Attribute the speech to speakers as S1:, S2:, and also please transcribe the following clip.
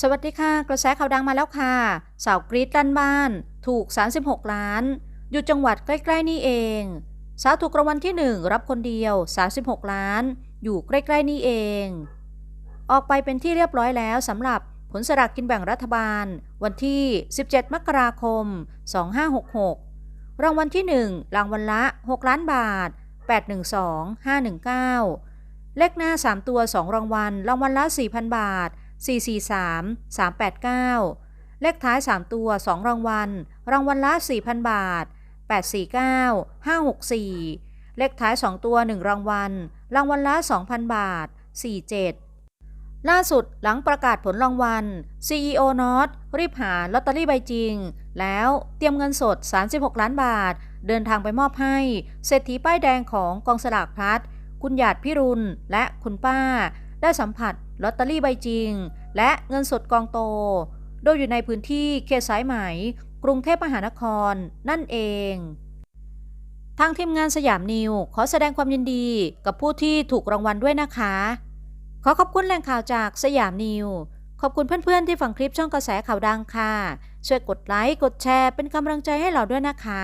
S1: สวัสดีค่ะ กระแสข่าวดังมาแล้วค่ะ สาวกรีดลั่นบ้าน ถูก 36 ล้าน อยู่จังหวัดใกล้ ๆ นี่เอง สาวถูกรางวัลที่ 1 รับคนเดียว 36 ล้าน อยู่ใกล้ ๆ นี่เอง ออกไปเป็นที่เรียบร้อยแล้วสำหรับผลสลากกินแบ่งรัฐบาล วันที่ 17 มกราคม 2566 รางวัลที่ 1 รางวัลละ 6 ล้านบาท 812 519 เลขหน้า 3 ตัว 2 รางวัล รางวัลละ 4,000 บาท 443 389 เลขท้าย 3 ตัว 2 รางวัล รางวัลละ 4,000 บาท 849 564 เลขท้าย 2 ตัว 1 รางวัล รางวัลละ 2,000 บาท 47 ล่าสุดหลังประกาศผลรางวัล CEO นอตรีบหาลอตเตอรี่ใบจริง แล้วเตรียมเงินสด 36 ล้านบาท เดินทางไปมอบให้ เศรษฐีป้ายแดงของกองสลากพลัดคุณหยาดพิรุณและคุณป้า ได้สัมผัสลอตเตอรี่ใบจริง และเงินสดกองโต โดยอยู่ในพื้นที่เขตสายไหม กรุงเทพมหานคร นั่นเอง ทางทีมงานสยามนิวขอแสดงความยินดีกับผู้ที่ถูกรางวัลด้วยนะคะ ขอขอบคุณแหล่งข่าวจากสยามนิว ขอบคุณเพื่อนๆที่ฟังคลิปช่องกระแสข่าวดังค่ะ ช่วยกดไลค์ กดแชร์เป็นกำลังใจให้เราด้วยนะคะ